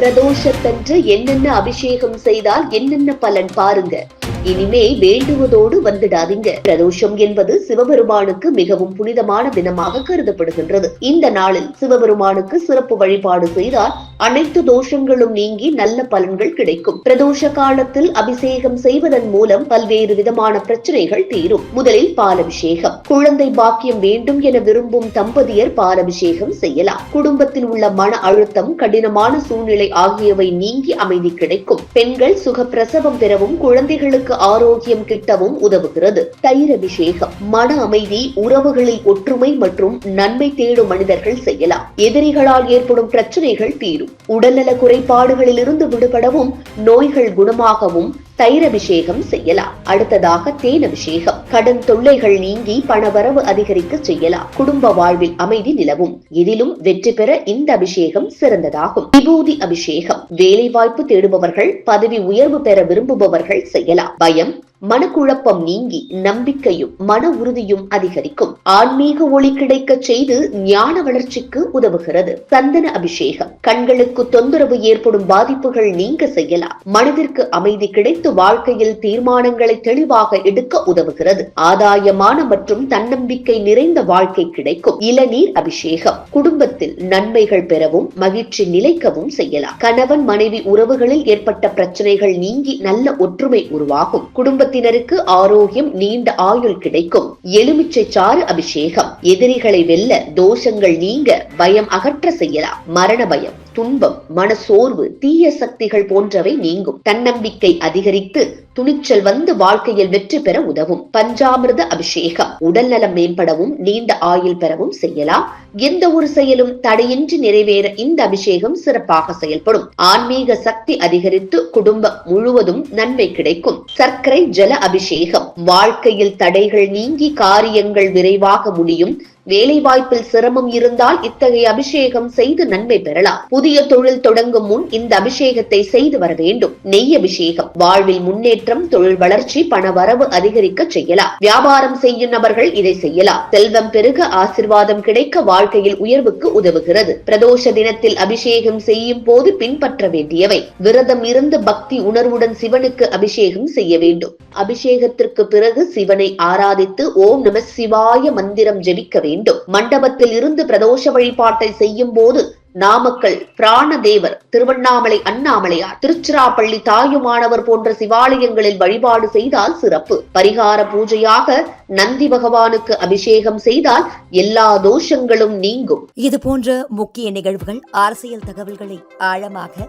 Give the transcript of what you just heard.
பிரதோஷத்தன்று என்னென்ன அபிஷேகம் செய்தால் என்னென்ன பலன் பாருங்க. இனிமே வேண்டுவதோடு வந்துடாதீங்க. பிரதோஷம் என்பது சிவபெருமானுக்கு மிகவும் புனிதமான தினமாக கருதப்படுகின்றது. இந்த நாளில் சிவபெருமானுக்கு சிறப்பு வழிபாடு செய்தால் அனைத்து தோஷங்களும் நீங்கி நல்ல பலன்கள் கிடைக்கும். பிரதோஷ காலத்தில் அபிஷேகம் செய்வதன் மூலம் பல்வேறு விதமான பிரச்சனைகள் தீரும். முதலில் பாலபிஷேகம். குழந்தை பாக்கியம் வேண்டும் என விரும்பும் தம்பதியர் பாலபிஷேகம் செய்யலாம். குடும்பத்தில் உள்ள மன அழுத்தம் கடினமான சூழ்நிலை ஆகியவை நீங்கி அமைதி கிடைக்கும். பெண்கள் சுகப்பிரசவம் பெறவும் குழந்தைகளுக்கு ஆரோக்கியம் கிட்டவும் உதவுகிறது. தயிர் அபிஷேகம் மன அமைதி உறவுகளில் ஒற்றுமை மற்றும் நன்மை தேடும் மனிதர்கள் செய்யலாம். எதிரிகளால் ஏற்படும் பிரச்சனைகள் தீரும். உடல்நல குறைபாடுகளிலிருந்து விடுபடவும் நோய்கள் குணமாகவும் தயிர் அபிஷேகம் செய்யலாம். அடுத்ததாக தேன் அபிஷேகம் கடன் தொல்லைகள் நீங்கி பணவரவு அதிகரிக்க செய்யலாம். குடும்ப வாழ்வில் அமைதி நிலவும். இதிலும் வெற்றி பெற இந்த அபிஷேகம் சிறந்ததாகும். விபூதி அபிஷேகம். வேலை வாய்ப்பு தேடுபவர்கள் பதவி உயர்வு பெற விரும்புபவர்கள் செய்யலாம். பயம் மனக்குழப்பம் நீங்கி நம்பிக்கையும் மன உறுதியும் அதிகரிக்கும். ஆன்மீக ஒளி கிடைக்க செய்து ஞான வளர்ச்சிக்கு உதவுகிறது. சந்தன அபிஷேகம். கண்களுக்கு தொந்தரவு ஏற்படும் பாதிப்புகள் நீங்க செய்யலாம். மனதிற்கு அமைதி கிடைத்து வாழ்க்கையில் தீர்மானங்களை தெளிவாக எடுக்க உதவுகிறது. ஆதாயமான மற்றும் தன்னம்பிக்கை நிறைந்த வாழ்க்கை கிடைக்கும். இளநீர் அபிஷேகம். குடும்பத்தில் நன்மைகள் பெறவும் மகிழ்ச்சி நிலைக்கவும் செய்யலாம். கணவன் மனைவி உறவுகளில் ஏற்பட்ட பிரச்சனைகள் நீங்கி நல்ல ஒற்றுமை உருவாகும். குடும்பத்தினருக்கு ஆரோக்கியம் நீண்ட ஆயுள் கிடைக்கும். எலுமிச்சை சாறு அபிஷேகம். எதிரிகளை வெல்ல தோஷங்கள் நீங்க பயம் அகற்ற செய்யலாம். மரண பயம் துன்பம் மனசோர்வு தீய சக்திகள் போன்றவை நீங்கும். தன்னம்பிக்கை அதிகரித்து துணிச்சல் வந்து வாழ்க்கையில் வெற்றி பெற உதவும். பஞ்சாமிர்த அபிஷேகம். உடல் நலம் மேம்படவும் நீண்ட ஆயுள் பெறவும் செய்யலாம். எந்த ஒரு செயலும் தடையின்றி நிறைவேற இந்த அபிஷேகம் சிறப்பாக செயல்படும். ஆன்மீக சக்தி அதிகரித்து குடும்பம் முழுவதும் நன்மை கிடைக்கும். சர்க்கரை ஜல அபிஷேகம். வாழ்க்கையில் தடைகள் நீங்கி காரியங்கள் விரைவாக முடியும். வேலைவாய்ப்பில் சிரமம் இருந்தால் இத்தகைய அபிஷேகம் செய்து நன்மை பெறலாம். புதிய தொழில் தொடங்கும் முன் இந்த அபிஷேகத்தை செய்து வர வேண்டும். நெய் அபிஷேகம். வாழ்வில் முன்னேற்றம் தொழில் வளர்ச்சி பண வரவு அதிகரிக்க செய்யலாம். வியாபாரம் செய்யும் நபர்கள் இதை செய்யலாம். செல்வம் பெருக ஆசிர்வாதம் கிடைக்க வாழ்க்கையில் உயர்வுக்கு உதவுகிறது. பிரதோஷ தினத்தில் அபிஷேகம் செய்யும் போது பின்பற்ற வேண்டியவை. விரதம் இருந்து பக்தி உணர்வுடன் சிவனுக்கு அபிஷேகம் செய்ய வேண்டும். அபிஷேகத்திற்கு பிறகு சிவனை ஆராதித்து ஓம் நம சிவாய மந்திரம் ஜெபிக்க வேண்டும். மண்டபத்தில் இருந்து பிரதோஷ வழிபாட்டை செய்யும் போது நாமக்கல் பிராணதேவர் திருவண்ணாமலை அண்ணாமலையார் திருச்சிராப்பள்ளி தாயுமானவர் போன்ற சிவாலயங்களில் வழிபாடு செய்தால் சிறப்பு. பரிகார பூஜையாக நந்தி பகவானுக்கு அபிஷேகம் செய்தால் எல்லா தோஷங்களும் நீங்கும். இது போன்ற முக்கிய நிகழ்வுகள் அரசியல் தகவல்களை ஆழமாக